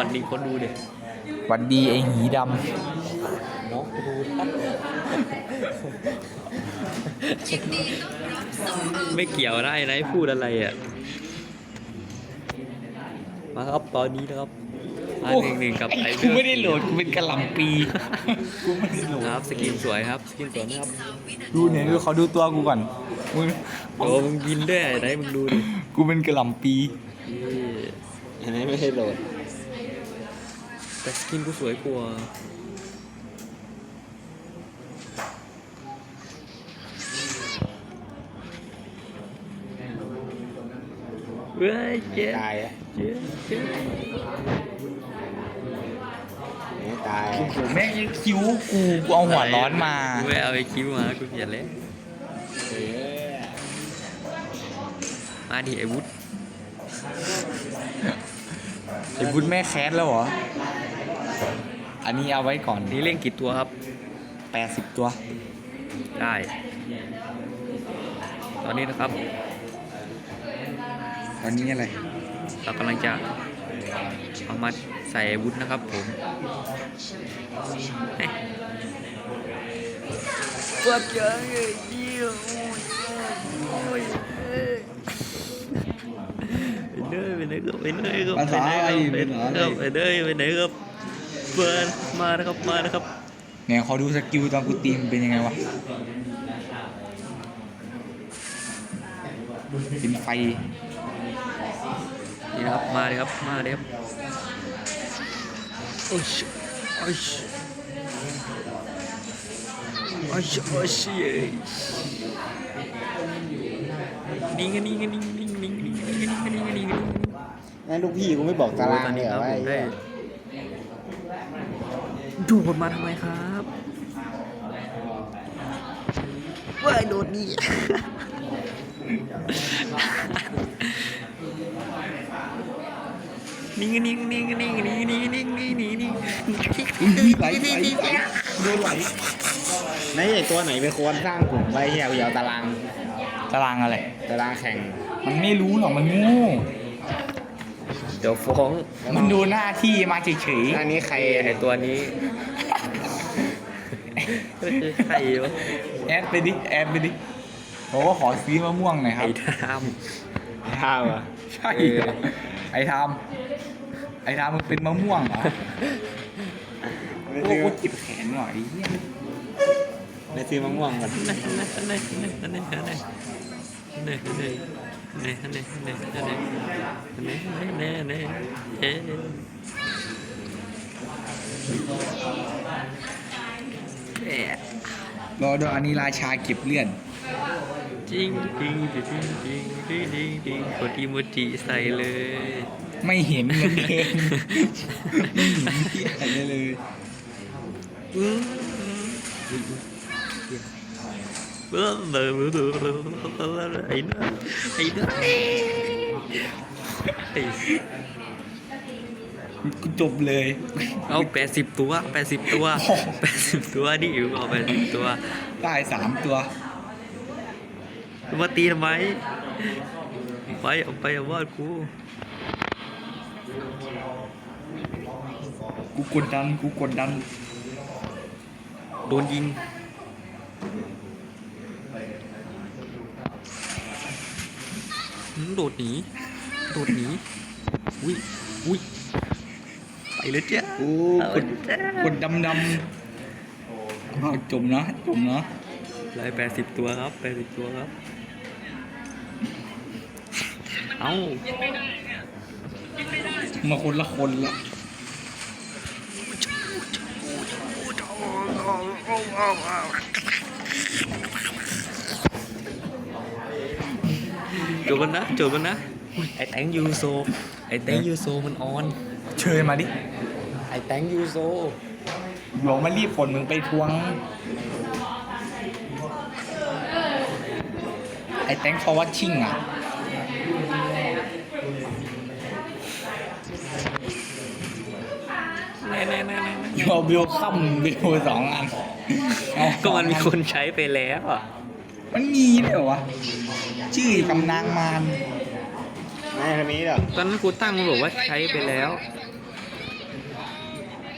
วัสดีคนดูเด็กหวัดดีไอ้หีดำน้องดูไม่เกี่ยวได้นะพูดอะไรอะ มาครับตอนนี้นะครับอันหนึ่งหนึ่งกับไอ้กูไม่ได้โหลดกูเป็นกะหล่ำปี กูไม่ได้โหลดครับสกินสวยครับสกินสวยนะครับดูเนี่ยดูเขาดูตัวกูก่อนมึงโอ้มึงบินด้วยไหนมึงดูดิกูเป็นกะหล่ำปีไอันนี้ไม่ให้โหลด แต่สกินกูสวยกว่าเว้ยเจ๊ตายอะเจ๊เจ๊ไตายโอ้โหแม่ยังคิ้วกูเอาหัวร้อนมาไม่เอาไอ้คิ้วมากูเกลียดเลยมาดิไอ้วุฒิไอ้วุฒิแม่แคสแล้วเหรอ อันนี้เอาไว้ก่อนนี่เล่นกี่ตัวครับแปดสิบตัว ได้ ตอนนี้นะครับตอนนี้อะไรเรากำลังจะเอามาใส่วุธนะครับผมปับยังไงยี่โอ้ยไปเด้อไปไหนก็ไปเด้ยก็ไปเด้อไปเด้ยไปเด้อไปเด้อ เฟิร์นมานะครับมานะครับเนี่ยขอดูสกิลตอนกูตีมเป็นยังไงวะเป็นไฟนี่ครับมาเลยครับมาเลยครับโอ้ยโอ้ยโอ้ยโอ้ยนิ่งนิ่งนิ่งนิ่งนิ่งนิ่งนิ่งนิ่งนิ่งนิ่งงั้นลูกพี่กูไม่บอกตารางเลยเหรอไอ้ ดูดมาทำไมครับว่าโดดดีนิ่งนิ่งนิ่งนิ่งนิ่นิ่งนิ่นิ่งนิ่นิ่งไหลไหลโดนไหลนายเอกตัวไหนเป็นคนสร้างกลุ่มไว้เฮียวยาวตาราง ตารางอะไร ตารางแข่ง มันไม่รู้หรอกมันงู เดี๋ยวฟ้อง มันดูหน้าที่มาเฉยอันนี้ใครไอตัวนี้ใครวะแอดไปดิแอดไปดิผมก็ขอซื้อมะม่วงหน่อยครับ ไอ้ทามไอท่าอะใช่ไอ้ทามไอ้ทามมันเป็นมะม่วงเหรอโอ้กูจิบแขนหน่อยไอ้เหี้ยไปซื้อมะม่วงก่อน เนยเนยเนยเนยเนยเนยเนย เน่รอดอันนี้ราชาเก็บเลื่อนจริงจริงจริงจริงจริงจริงจริงกดอีโมจิใส่เลย ไม่เห็นเลยไม่เห็นที่อะไเลย ไอ้นื้อไอ้นื้อไอ้กูจบเลย เอาแปดสิบตัวแปดสิบตัวแปดสิบตัวดิอยู่เอาแปดสิบตัวได้สามตัวมาตีทำไมไปเอาไปเอาวาดกูกูกดดันกูกดดัน โดนยิง โดดหนี โดดหนี อุ้ยอุ้ยไปเลยเจ้าโอ้เอากดเจ้ากดดำดำเอาจมนะจมนะไล่แปดสิบตัวครับแปดสิบตัวครับ เอ้ามาคนละคนละ จบมันนะจบมันนะอุ๊ยไอแตงยูโซไอแตงยูโซมันออนเชิญมาดิไอแตงยูโซบอกมารีบฝนมึงไปทวง ไอ้แตงฟอร์วัตชิ่งอะ แน่แน่แน่แน่ยอบิลคัมบิลสองอันเอาก็มันมีคนใช้ไปแล้วอะ มันมีด้วยเหรอวะ ชื่อกำนางมารไม่คนนี้เหรอตอนนั้นกูตั้งมันบอกว่าใช้ไปแล้ว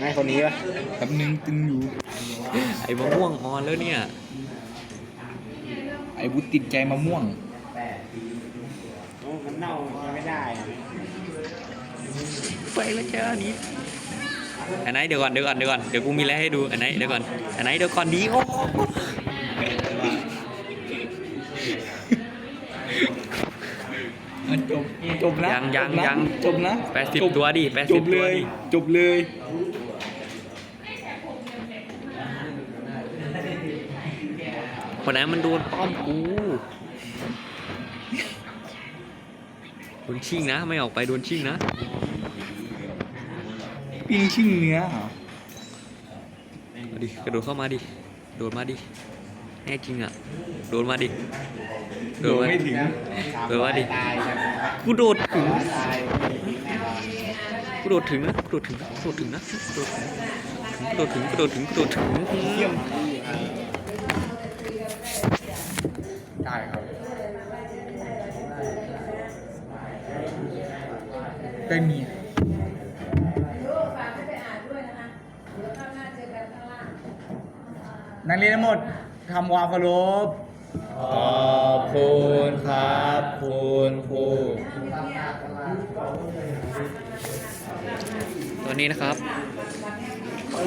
นายคนนี้ปะแป๊บนึงตึงอยู่ ไอ้มะม่วงออนแล้วเนี่ย ไอ้บุตติดใจมะม่วง โอ้มันเน่ามันไม่ได้อะไปแล้วจ้านี้ อันไหนเดี๋ยวก่อนเดี๋ยวก่อนเดี๋ยวก่อนเดี๋ยวกูมีอะไรให้ดูอันไหนเดี๋ยวก่อนอันไหนเดี๋ยวก่อนดีโอ้ มันจบจบนะยังยังจบนะยัง จบนะแปดสิบจบตัวดิแปดจสิบบตัเลวยดิจบเลยคนนั้นมันโดนป้อมกูโดนชิงนะ ไม่ออกไปโดนชิงนะ ปิ้งชิ่งเนื้อเหรอมาดิกระโดดเข้ามาดิ โดดมาดิ แน่จริงอะ โดดมาดิ โดดไม่ถึงเออว่าดิตายใช่ไหมกูโดดถึงตายแน่นอนกูโดดถึงนะกูโดดถึงนะกูโดดถึงนะกูโดดถึงกูโดดถึงกูโดดถึงกูโดดถึงเยี่ยมได้ครับได้เมียนักเรียนทั้งหมด ทำความเคารพขอบคุณครับคุณครูตอนนี้นะครับ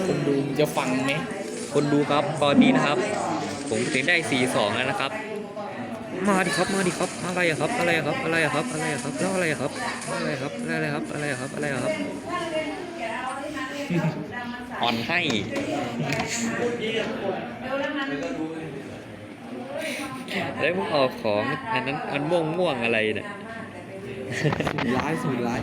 คนดูจะฟังไหมคนดูครับตอนนี้นะครับ ผมถึงได้ 4 2 แล้วนะครับ มาดิครับมาดิครับอะไรอะครับอะไรอะครับอะไรอะครับอะไรอะครับแล้วอะไรอะครับอะไรอะครับอะไรครับอะไรครับอะไรอะครับ อ่อนให้แล้วมึงออกของอันนั้นอันม่วงม่วงอะไรเนี่ยร้ายสุดร้าย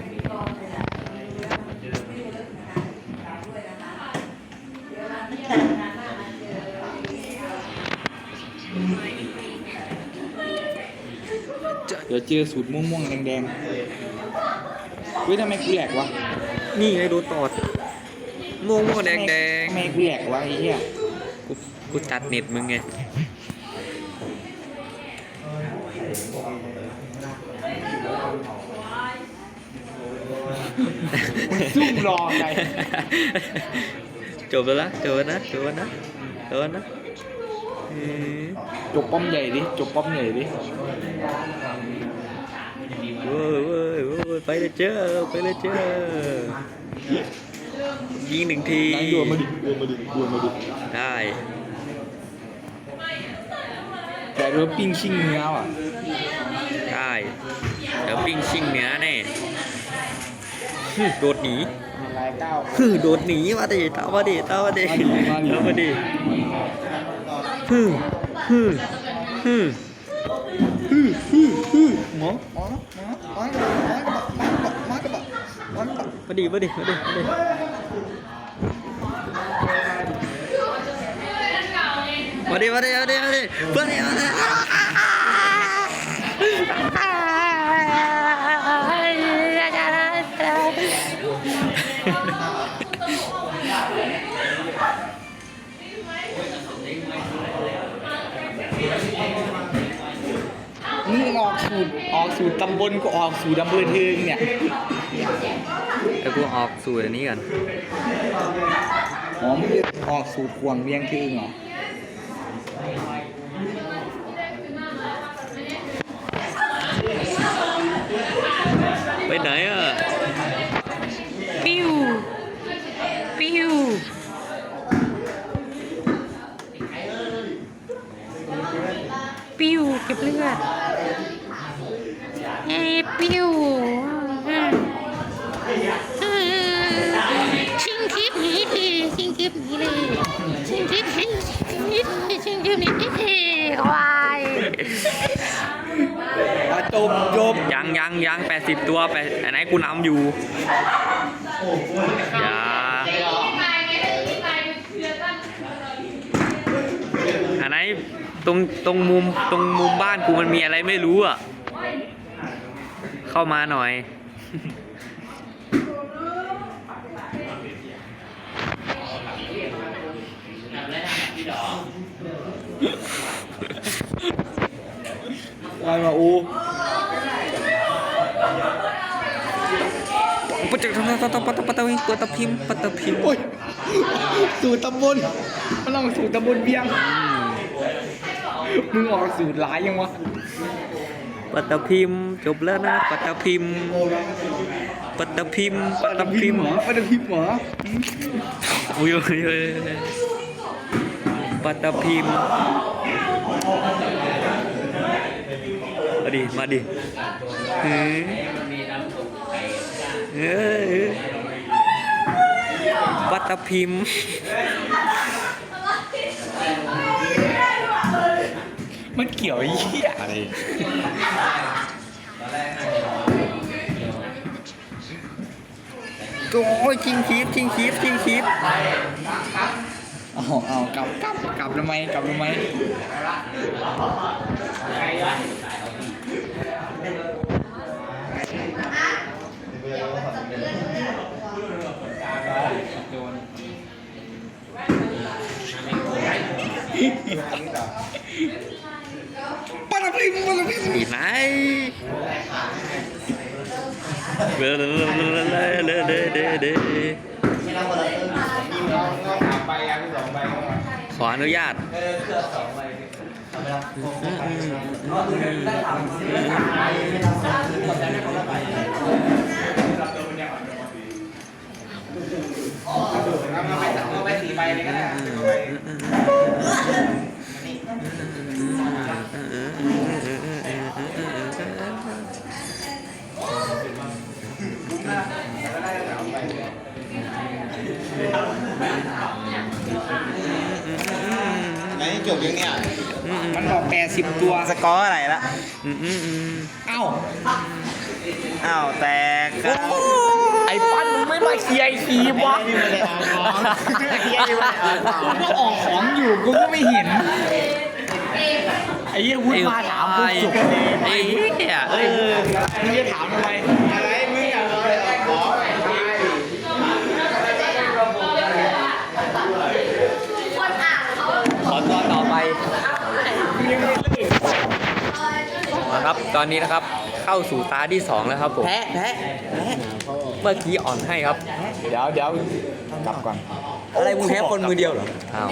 เดี๋ยวเจอสูตรม่วงๆแดงๆเฮ้ยทำไมกูแหลกวะ นี่ไงโดนตอด ม่วงม่วงแดงแดงไมกูแหลกวะไอ้เหี้ยกูกูตัดเน็ตมึงไงซุ่มรอไงจบแล้วนะจบแล้วนะจบแล้วนะจบแล้วนะเอ๊ะจบป้อมใหญ่ดิจบป้อมใหญ่ดิเว้ยเว้ยเว้ยไปเลยเจ้าไปเลยเจ้า ยิงหนึ่งทีนายดวงมาดิดวงมาดิดวงมาดิได้แต่รู้ปิ้งชิ่งเนื้อว่ะได้เดี๋ยวปิ้งชิงเนื้อแน่ฮึโดดหนีลายเก้าฮึโดดหนีมาดิตามมาดิตามมาดิตามมาดิฮึฮึฮึหมอหมอหมอหมอหมอหมอกระบอกหมอกระบอกหมอกระบอกมาดิมาดิมาดิมาดิมาดิมาดิมาดิมาดิมาดิมาดิมึงออกสูตรออกสูตรตำบลก็ออกสูตรอำเภอเทิงเนี่ยเดี๋ยวกูออกสูตรอันนี้ก่อนอ๋อมึงออกสูตรควงเวียงเทิงเหรอ ไปไหนอะ ปิ้ว ปิ้ว ปิ้วเก็บเลือดเอ้ปิ้วชิงคลิปนี้ทีชิงคลิปนี้เลยชิงคลิปนี้ชิงคลิปนี้ชิงคลิปหนี้ควา อะจบจบยังยังยังแปดสิบตัวแปดอันไหนกูนำอยู่อย่าอันไหนตรงตรงมุมตรงมุมบ้านกูมันมีอะไรไม่รู้อะ เข้ามาหน่อยอะไรมาอูปัดจะทำต้องต้อปัตตปัตวิปัตพิมปัตตพิมโอ้ยสูตรตำบลมันต้องสูตรตำบลเบียง มึงออกสูตรหลายยังวะปัตตพิมจบแล้วนะปัตตพิมปัตตพิมปัตตพิมหรอปัตตพิมหรออุ้ยอุ้ยอุ้ยปัตตพิม ดิ มาดิเฮ้ยเฮ้ยปัตตพิมพ์มันเกี่ยวไอ้เหี้ยอะไรโอ้ยชิงคีบชิงคีบชิงคีบเอาเอากลับกลับกลับทำไมกลับทำไม ปัตตพิมปัตตพิมดีไหนเด้อเด้อเด้อเด้อเด้อเด้อเด้อขออนุญาตไหนจบยังเนี่ย มันบอกแปดสิบตัวสกอร์อะไรละอืมอืมอืมเอ้า อ้าวแตกครับ อ้ปั้นมึงไม่มาเคลียร์ไอ้คีบวะ ไม่ได้ออกของเฮียไม่ได้ออกของ กูก็ออกของอยู่กูก็ไม่เห็น ไอ้เหี้ยวุ้นมาถามกูจุกเลยไอ้เหี้ยเอ้ยมึงจะถามทำไมอะไรมึงอยากเอาอะไรออกของขอตัวต่อไปนะครับ ตอนนี้นะครับเข้าสู่ตาที่สองแล้วครับผม แพ้แพ้แพ้ เมื่อกี้อ่อนให้ครับเดี๋ยวเดี๋ยวกลับก่อนอะไรมึงแพ้คนมือเดียวเหรออ้าว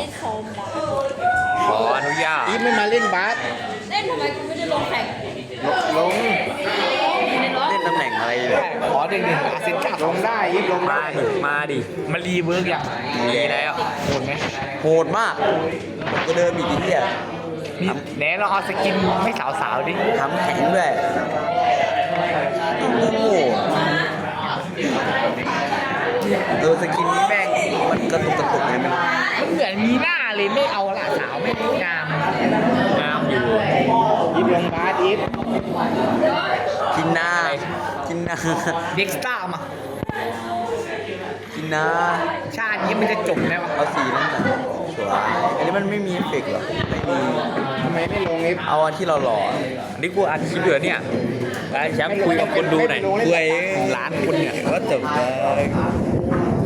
ขออนุญาตอีฟไม่มาเล่นบาสเล่นทำไมกูไม่ได้ลงแข่งลงในรถเล่นตำแหน่งอะไรเลยขอหนึ่งหนึ่งอาเซนก้าลงได้อีฟลงมาได้ดิมาดิมารีเวิร์กยังดีแล้วโดนไหมโหดมากก็เดินอีกทีเดียนี่ไหนเราเอาสกินให้สาวๆดิทำแข็งด้วยโอ้โห เออสกินนี้แม่งมันกระตุกกระตุกไงมันมันเหมือนมีหน้าเลยไม่เอาละสาวไม่ได้งามงามอยู่ยิบลงบาสอีฟกินหน้ากินหน้าเด็กสตาร์มา กินหน้าชาตินี้มันจะจบแล้วอะเอาสีนั่นแหละสวยอันนี้มันไม่มีเอฟเฟกต์เหรอไม่มีทำไมไม่ลงอีฟเอาอันที่เราหล่อนี่กูอัดคลิปเหลือเนี่ยไอ้แชมป์คุยกับคนดูหน่อยคุยล้านคนเนี่ยว่าจบเลย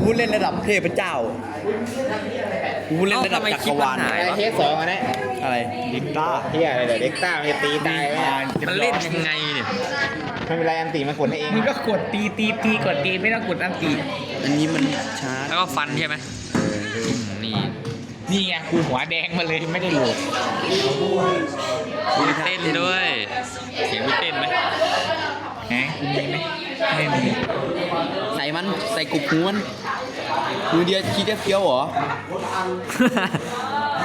กูเล่นระดับเทพเจ้ากูเล่นระดับจักรวาลเอ้าทำไมคลิปมันหายไอเทสสองอันนี้อะไรดิกต้าเฮียอะไรเดี๋ยวเด็กต้ามันจะตีตายไหมมันเล่นยังไงเนี่ยไม่เป็นไรอันตีมันกดให้เองมึงก็กดตีตีตีกดตีไม่ต้องกดอันตีอันนี้มันชาร์จแล้วก็ฟันใช่ไหมอืมนี่นี่ไงกูหัวแดงมาเลยไม่ได้โหลดมีเต้นด้วย เสียงมีเต้นไหมแหมกูมีไหม ไม่มีใส่มันใส่กุบหูมันมือเดียวคิดจะเฟี้ยวเหรอ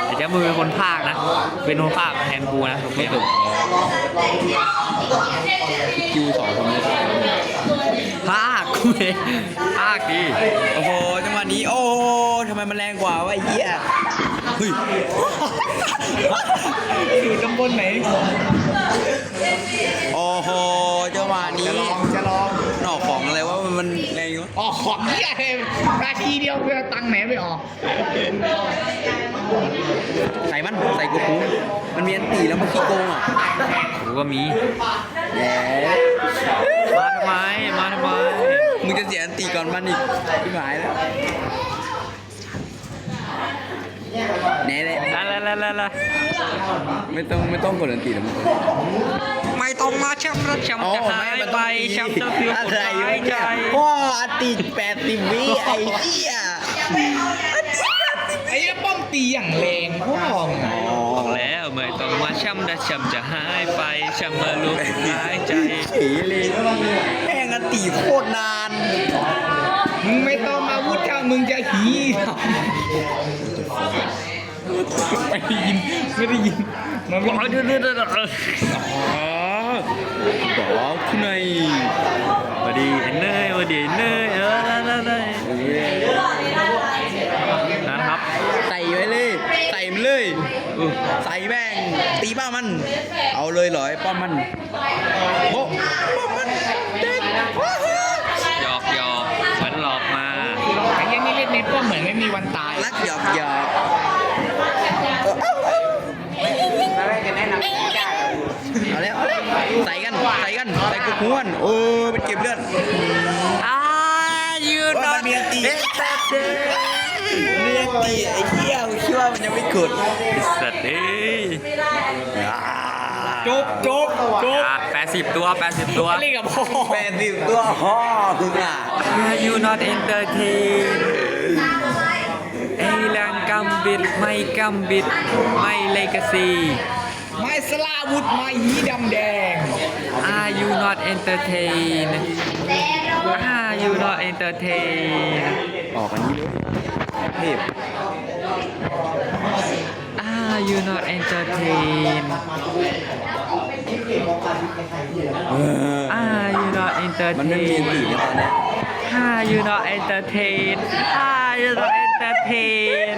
ไอ้แชมป์มึงเป็นคนภาคนะ เป็นคนภาคแทนกูนะโอเคถูกคิวสองคนนี้ภาคกูเองภาคดีโอ้โหจังหวะนี้ โอ้โหทำไมมันแรงกว่าวะไอ้เหี้ยเฮ้ยอยู่ตำบลไหน โอ้โหจังหวะนี้จะลองจะลองนอกของ อะไรวะมันแรงอยู่วะออกของเฮียเลยนาทีเดียวเพื่อตังค์ไหนไม่ออก ใส่มัน ใส่กุบหูมันมีอันตีแล้วมันขี้โกงอะกูก็มีแหมมาทำไม มาทำไม มึงจะเสียอันตีก่อนมันอีกที่หมายแล้วแน่เลยละละละละละไม่ต้องไม่ต้องกดอันตีแล้วมึงไม่ไม่ ต้องมาช้ำรักช้ำจะหายไปช้ำจะเพียวอะไรหายใจพ่อติดแปดสิบวิไอ้เหี้ยไอ้ป้อมตีอย่างแรงพ่อบอกแล้วไม่ต้องมาช้ำรักช้ำจะหายไปช้ำมาลุกหายใจผีเลยแม่งอันตีโคตรนานมึงไม่ต้องมาวุฒิถ้ามึงจะหีไม่ได้ยิน ไม่ได้ยินมันไม่อ๋อเดี๋ยวเดี๋ยวเดี๋ยวเอออ๋อ บอกคุณนายสวัสดีไอ้เนยสวัสดีไอ้เนยเออได้ได้ได้นะครับ ใส่ไว้เลย ใส่มันเลย ใส่แม่งตีป้ามัน เอาเลยเหรอไอ้ป้อมมันโบ๊ะป้อมมันเด็กหยอกหยอกเหมือนหลอกมาไอ้ยังนี่เล่นเน็ตก็เหมือนไม่มีวันตายรักหยอกหยอกเอาแล้วเอาแล้วใส่ กันใส่กันใส่กุกม้วนโอ้มันเก็บเลือดอ่ายืนว่ามันมีอันตีเลือดตีไอ้เหี้ยกูคิดว่ามันยังไม่กดสัตว์เอ้ยจบจบจบแปดสิบตัวแปดสิบตัวเล่นกับพ่อแปดสิบตัวพ่อมึงอะ Are you not entertain ไอ้แรงกำบิดไม่กำบิดไม่เลกาซีไม้ สลาวุธไม้หีดำแดง Are you not entertain Are you not entertain ออกอันนี้เลยเทพ Are you not entertain Are you not มันไม่มีอันตี entertain นะตอนเนี้ย Are you not entertain Are you not entertain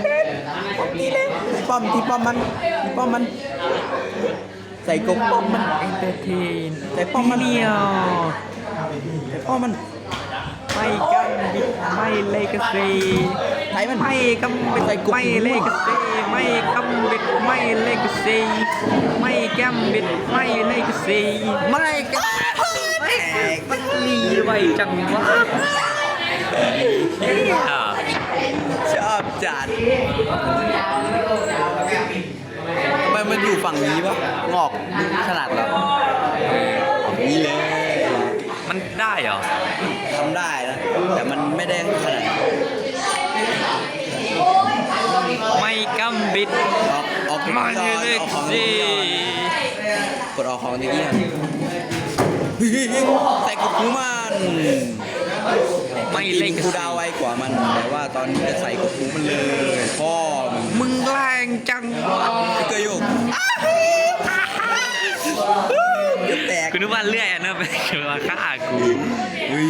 ป้อมที่ป้อมมันที่ป้อมมัน ใส่กบป้อมมัน entertain ใส่ป้อมมันเดียวใส่ป้อมมันไม่กำบิดไม่เลกาซีไถมันไม่กำบิดใส่กุ๊กไม่เลกาซีไม่กำบิดไม่เลกาซีไม่กำบิดไม่เลกาซีไม่กันแตกมันลีไว้จังวะอ่า ชอบจัดทำไมมันอยู่ฝั่งนี้วะงอกขนาดเรานี่เลยมันได้เหรอทำได้นะแต่มันไม่ได้ขนาดไม่กำบิดออกออกไม่ก่อนเลออกกาของซีกดออกของตะกี้ก่อนเฮ้ยใส่กุกหูมันไม่เลกากูซีดาวไว กว่ามันแต่ว่าตอนนี้จะใส่กุกหูมันเลยพ่อมึงมึงแรงจังวะเกยโยกจะแตกกูนึกว่าเลื่อยอันนั้นไปมาฆ่ากูเฮ้ย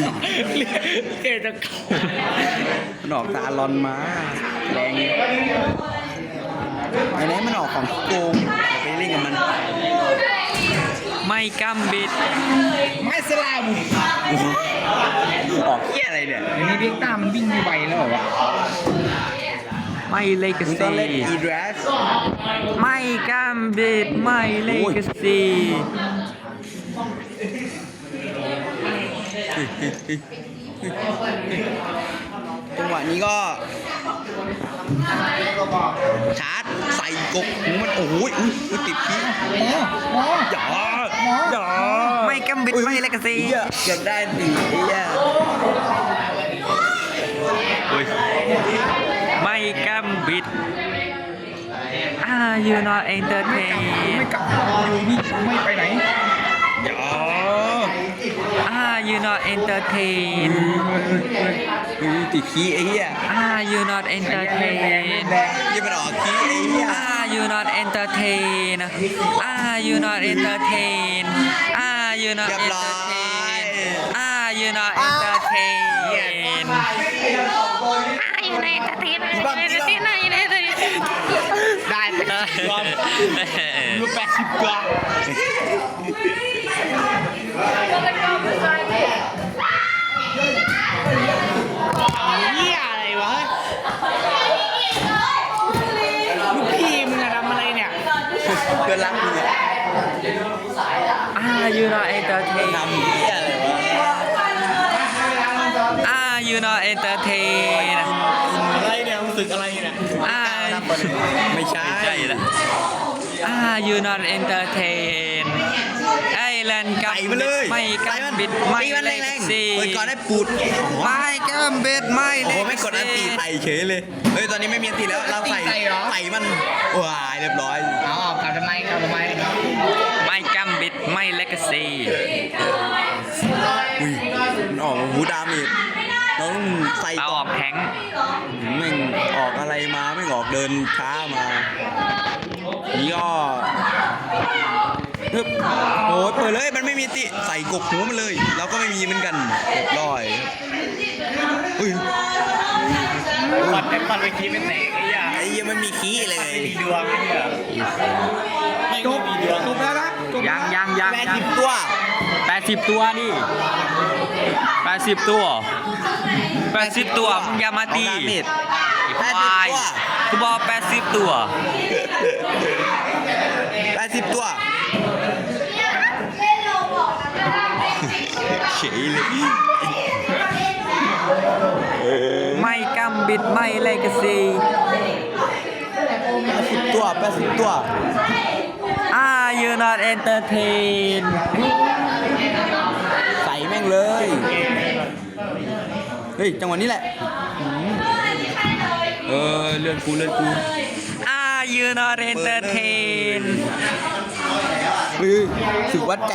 เอจะเข้ามันออกตาลอนมาแรงไอ้ไหนมันออกของโกงไปเล่นกับมัน ไม่กำบิด ไม้สลาวุธออกเหี้ยอะไรเนี่ยเดี๋ยวนี้เด็กตามมันวิ่งไม่ไหวแล้วเหรอวะไม่เลกามึงซีต้องเล่นอีดรสไม่กำบิดไม่เลกาซีจังหวะนี้ก็ ชาร์จใส่กกหูมันโอ้ยอุ้ยอุ้ยติดพีหมอหมออย่าอย่าไม่กำบิดไม่เลกาซีเหี้ยเกือบได้ตีไอ้เหี้ยอุ๊ยไม่กำบิด Are you not ไม่ entertain กลับอยู่นี่ไม่ไปไหนอย่า Are you not entertain อุ้ยติดพีไอ้เหี้ย Are you not entertained ยี่มันออกพีไอ้เหี้ย Are you not entertained Are you not entertained Are you not เรียบร้อย entertained Are you not entertain อยู่ในตะเตียนในตะเตียนในในตะเตียนได้ไปรอบรูปแปดสิบกว่า เหี้ยอะไรวะลูกพี่มึงอะทำอะไรเนี่ย เพื่อนรักมึงอะ Are you not entertain ทำเหี้ยอะไรวะ Are you not entertain อะไรเนี่ยมึงสึกอะไรเนี่ย Are ไม่ใช่ไม่ใช่ละ Are you not entertain ไอแลนด์กับใส่มาเลยไม่ใส่กัมันนบิดตีไม่มันเลแรกงซีๆเปิดก่อนได้ปูดไม่กันบิดไม่โอ้โหไม่กดอันตีใส่เฉยเลยเฮ้ยตอนนี้ไม่มีอันตีแล้วเราใส่ใส่มันว้ายเรียบร้อย เอาออกกลับทำไมกลับทำไมไม่กันบิดไม่เลกซีอุ้ยมันออกหูดาเมจเราต้องใส่เอาก่อออนกแทงค์ไม่งออกอะไรมาไม่งออกเดินช้ามานี่ก็ ฮึบโอ้ยเปิดเลยมันไม่มีติใส่กบหูมันเลย เราก็ไม่มีเหมือนกันเรียบร้อยอุ้ยปัดแต่ปัดไปคีเป็นแตกไอ้ยาไอ้เหี้ยังมันมีขี้เลยมีดวงไม่จบจบแล้วนะจบยังยังยังแปดยัสิงบตัวแปดสิบตัวดิแปดสิบตัวแปดสิบตัวมึงอย่ามาตีเอดาเมจไอ้ควายกูบอกแปดสิบตัวแปดสิบตัว เฉยเลยไม่กำบิดไม่เลกซีแปดสิบตัวแปดสิบตัวอ่า you not entertain ใส่แม่งเลย เฮ้ย จังหวะนี้แหละอืมเออ เลื่อนกูเลื่อนกูอ่า you not entertain เฮ้ยสึกวัดใจ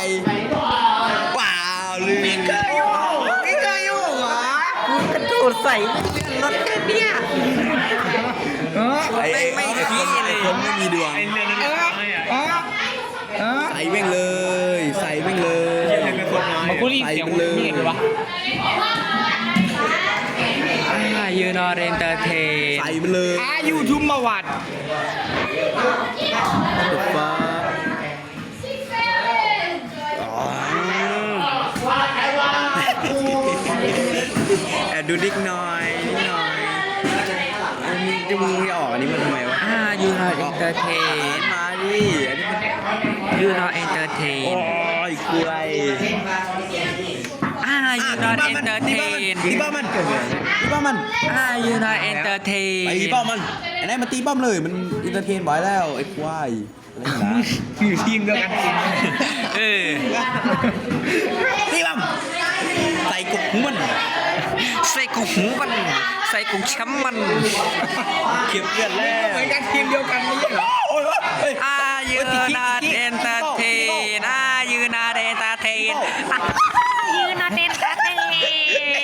ว้าวลืมไม่เคยอยู่เหรอกระตูดใส่รถแค่เนี้ยเออไอ้ไอ้ไม่ไอ้ขี้คนเลยไอ้คนไม่มีดวงเออเออเออใส่แม่งเลย ใส่แม่งเลยมากูรีบเสียงมึงนี่เลยวะอ่า you not entertain ใส่มันเลยอายุทุมมาวัดตัวฟ้า แอบดูดิกหน่อยนิดหน่อยอันนี้จะมึงไม่ออกอันนี้มันทำไมวะอ่า you not เห็ entertain นมาดิอันนี้มัน you not โอ้ entertain ยคุยอ่า you not entertain ตีป้ามันตีป้ามันอ่า you not ตี entertain ป้ามันไอ้นั่นมันตีป้อมเลยมันอินเตอร์เทนไว้แล้วไอ้ควายอะไรอย่างเงี้ยอยู่ทีมเดียวกันจริงเออตีป้อม กุหูมันใส่กุช้ำมันเขียบเลือดแล้วเหมือนกันทีมเดียวกันไม่ใช่เหรอโอ้ยเฮ้ยอ่า you not entertain อ่า you not entertain อ่า you not entertain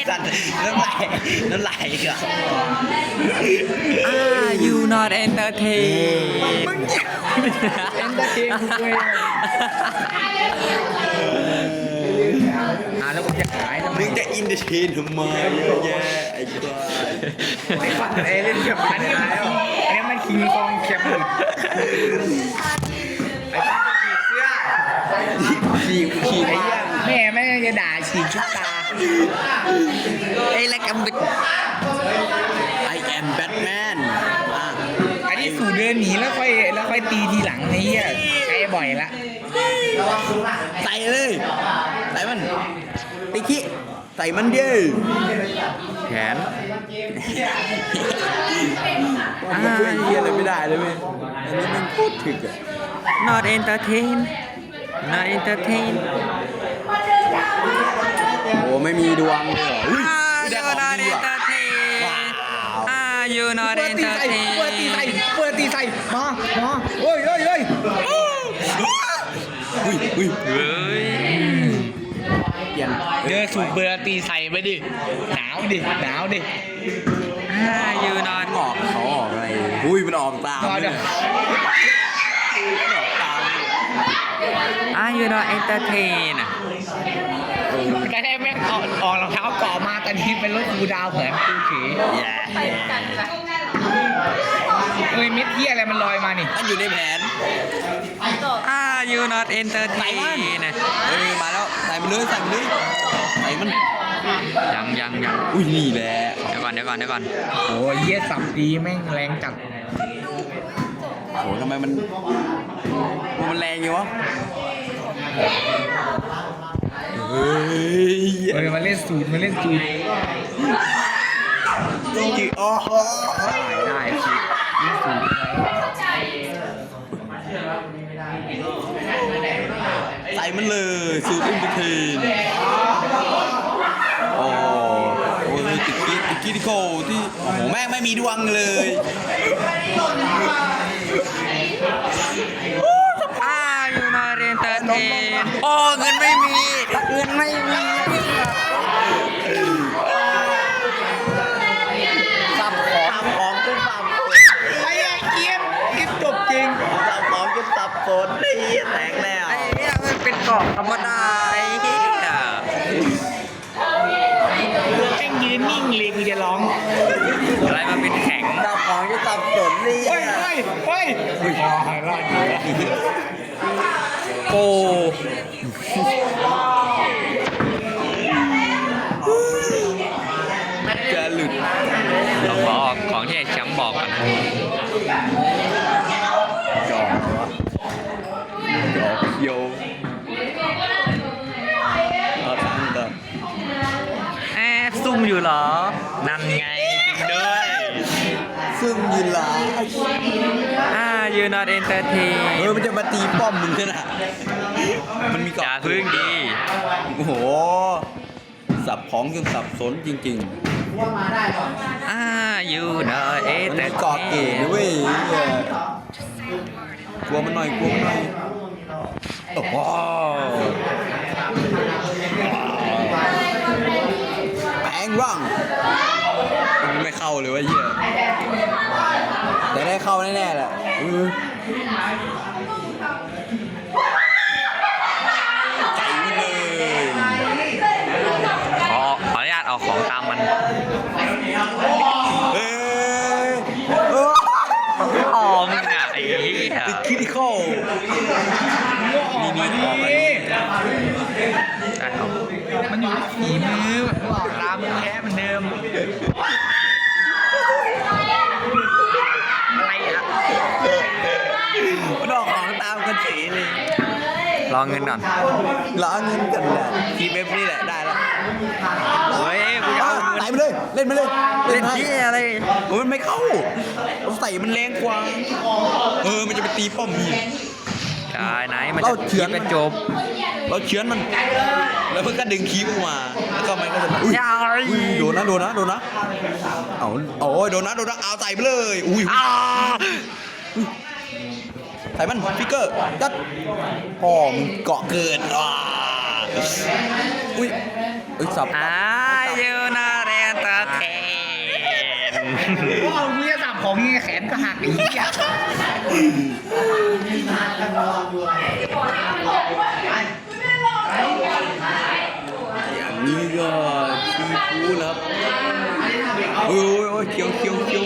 สัตว์น้ำลายน้ำลายอีกอะอ่า you not entertain เอ็นเตอร์เทนกูเองอ่าแล้วกูจะขายทำไม มึงจะอินเตอร์เทนทำไมเยอะแยะไอ้ควายไม่ฟังเอเล่นเก็บอันนี้มันอันนี้มันคิงคองเก็บหมดไอ้ป้าฉีกเสื้อขี่ขี่ไอ้เหี้ยแม่แม่จะด่าฉีกชุดตาไอ้เล็กกำบิดไอแอมแบทแมนอะอันนี้สู่เดินหนีแล้วค่อยแล้วค่อยตีทีหลังไอ้เหี้ย บ่อยละใส่เลย ใส่มันตีขี้ใส่มันเด้อแขนมันช่วยเฮียอะไรไม่ได้เลยเว้ยอันนี้มันโคตรถึกอะ not entertain not entertain โอ้ไม่มีดวงเลยเหรออุ้ยอ่าได้ you ของ not ดีว่ะ entertain ว้าวอ่า you not เปิดตีใส่ entertain เปิดตีใส่ เปิดตีใส่ มา มาเฮ้ยเฮ้ยเฮ้ย อุ้ยอุ้ยเฮ้ยเปลี่ยนเจอสูบเบอร์ตีใส่ไปดิ หนาวดิ หนาวดิอ่า you not ออกเขาออกอะไรอุ้ยมันออกตามรอเดี๋ยวออกตามอ่า you not entertain อะแต่ได้แม่งออกออกรองเท้าเกาะมาตอนนี้เป็นรถกูดาวเหมือนกูเฉยแย่เอ้ยเม็ดเหี้ยอะไรมันลอยมานี่ มันอยู่ในแผนอ่า you not entertain นะเออมาแล้วใส่มันเลยใส่มันเลยใส่มันยังยังยังอุ้ยนี่แหละเดี๋ยวก่อนเดี๋ยวก่อนเดี๋ยวก่อนโอ้ยเหี้ยสับดีแม่งแรงจัดโหทำไมมันมันแรงอยู่วะเฮ้ยเอ้ยมาเล่นสูตรมาเล่นสูตรจีอ๋อได้ได้สูตร มันเลยสูตรอินเตอร์เทนโอ้โอ้ยติดกิ๊ดติดกิ๊ดที่โคที่โอ้โหแม่งไม่มีดวงเลยอ่าอยู่นาเรียนเตอร์เทนโอ้เงินไม่มีเงินไม่มี สับของของจนสับสน ไอ้เกียบเกียบจบจริง สับของจนสับสนไอ้เหี้ยแตกแล้ว ไอ้เนี่ย มันเป็นเกาะธรรมดาไอ้เหี้ยแม่งยืนนิ่งเลยมึงจะร้องอะไรมาเป็นแข็งสับของจนสับสนนี่เฮ้ยเฮ้ยเฮ้ยอ๋อรอดอยู่แล้วโอ้จะหลุดเราขอออกของที่ไอ้แชมป์บอกกัน อบซุ่มอยู่เหรอ นั่นไงจริงด้วย ซึ่งยืนหลาอ่า you not entertain เออมันจะมาตีป้อมมึงขนาดมันมีอเกาะย่าพึ่งดีโอ้โห สับของจนสับสนจริง อ่า you not ๆ มันมีเกาะเก๋ด้ entertain วยเหี้ยกลัวมันหน่อยกลัวมันหน่อยโอ้โห แปลงร่างมันไม่เข้าเลยวะเหี้ยแต่ได้เข้าแน่ๆแหละอือใจมันเลย ขอขออนุญาตเอาของตามมัน เอ้ยเออ อ๋อมึงอะไอ้เหี้ย ติดคริติคอลมีมีออกมา ใช่ครับ มันอยู่ที่ฝีมือตามมือแพ้เหมือนเดิม อะไรอะ มันออกของตาม กันเฉยเลยรอเงินก่อนล้อเงินกันแหละทีเว็บนี่แหละได้แล้วเฮ้ยกูจะเอาเอาเงินใส่ไปเลย เล่นไปเลยเล่นให้ที่อะไรโอ้ยมันไม่เข้าเราใส่มันแรงกว่า เออ มันจะไปตีป้อมมีได้ไหนมันเราจะเฉือนเป็นจบ เราเชื้อนมัน แล้วมันก็ดึงคีบออกมา แล้วก็มันก็จะอุ้ยยายอุ้ยโดนนะโดนนะโดนนะ เอาโอ้ยโดนนะโดนนะเอาใส่ไปเลย อุ้ยอ้า ใส่มันฟิกเกอร์ยัดพ่อมึงเกาะเกินว้าอุ้ยอุ้ยสับอ่า you not entertain ว้าวมึงจะสับของงี้แขนก็หักไอ้เหี้ยอย่างนี้ก็ชีฟูดครับโอ้ยโอ้ยเคี้ยวเคี้ยวเคี้ยว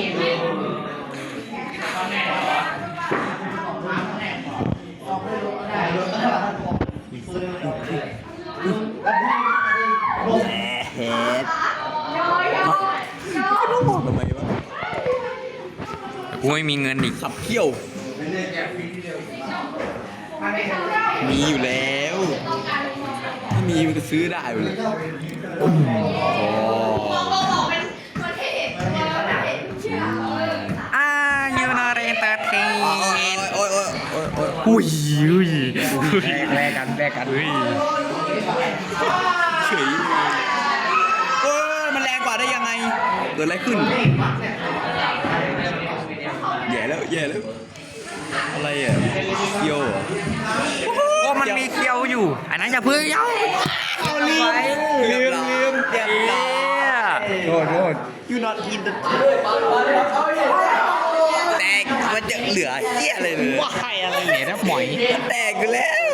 แหดต้องบอกทำไมวะ กู ไม่มีเงินอีก ขับเคี้ยว มีอยู่แล้วถ้ามีมันก็ซื้อได้อยู่เลยโอ้โหอ่า you not entertain โอ้ยโอ้ยโอ้ยโอ้ยอุ้ยอุ้ยแลกกันแลกกันอุ้ยเฉยเอ้ยมันแรงกว่าได้ยังไง เกิดอะไรขึ้นแย่แล้วแย่แล้วอะไรอะเคียวเหรอว่ามันมีเคียวอยู่ อันนั้นอย่าเพิ่งเย้าเอาลืมลืมลืมเรียบร้อยโทษโทษ You not in the แตกมันจะเหลือเหี้ยอะไรเลยว่าใครอะไรเนี่ยนะหมอยแตกอยู่แล้ว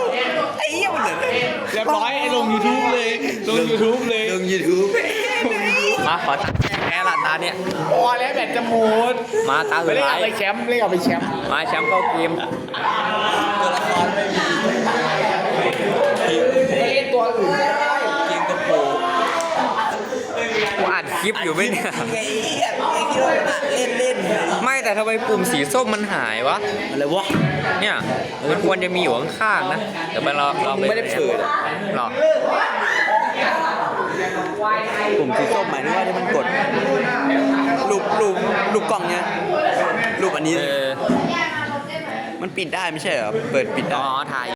ไอ้เหี้ยมันเหลือเรียบร้อยไอ้ลง YouTube เลยลง YouTube เลยลงยูทูบมาขอตัดแก้แพ้ละตาเนี่ย พอแล้วแบตจะหมดมาตาไม่สุดได้ท้าเอายไปแชมป์ไม่ได้เอาไปแชมป์มาแชมป์เข้าเกมตัวละครไม่มีไปเล่นตัวอื่นก็ได้เกมกระโปงกูอัดคลิปอยู่ไหมเนี่ยไอ้เหี้ยไอ้ที่เราเล่นเล่นไม่แต่ทำไมปุ่มสีส้มมันหายวะ อะไรวะ เนี่ยมันควรจะมีอยู่ข้างๆนะ เดี๋ยวไปเราเราไปไม่ได้เปิดอะ หรอ ปุ่มสีส้มหมายถึงว่าที่มันกดรูปรูปรูปกล่องเนี่ยรูปอันนี้ เออ มันปิดได้ไม่ใช่เหรอ เปิดปิดได้ อ๋อถ่าย